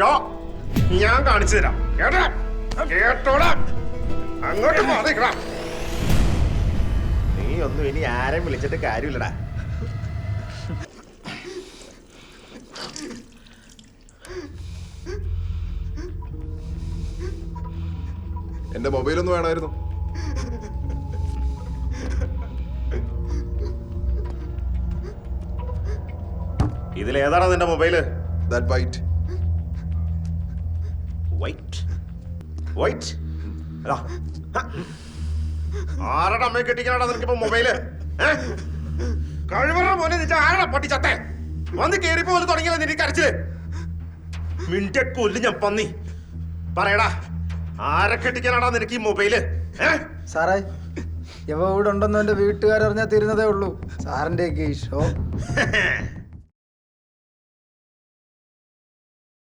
Show. ഞാൻ കാണിച്ചു തരാം. കേട്ടോ? കേട്ടോടാ. അങ്ങോട്ട് മാറിക്കടാ നീ ഒന്നും ഇനി ആരെയും വിളിച്ചിട്ട് കാര്യമില്ലടാ. എന്റെ മൊബൈൽ ഒന്ന് വേണമായിരുന്നു. ഇതിലേതാണ് നിന്റെ mobile? That bite white white ആരുടെ അമ്മയെ കെട്ടിക്കാനാടാ നിനക്കിപ്പോ മൊബൈൽ കഴിവറ മോനെ നിന്റെ ആരുടെ പൊട്ടിച്ചത്തെ വന്ന് കേറിപ്പോ പോലെ തുടങ്ങിയല്ലോ നിന്റെ കരച്ചിൽ. മിന്റെ കൊല്ല് ഞാൻ പന്നി. പറയടാ ആരെ കെട്ടിക്കാനാടാ നിനക്ക് ഈ മൊബൈൽ? സാറേ ഇവ ഇവിടെ ഉണ്ടെന്ന് എന്റെ വീട്ടുകാരറിഞ്ഞാ തീരുന്നതേ ഉള്ളൂ. സാറിന്റെ ഈ ഷോ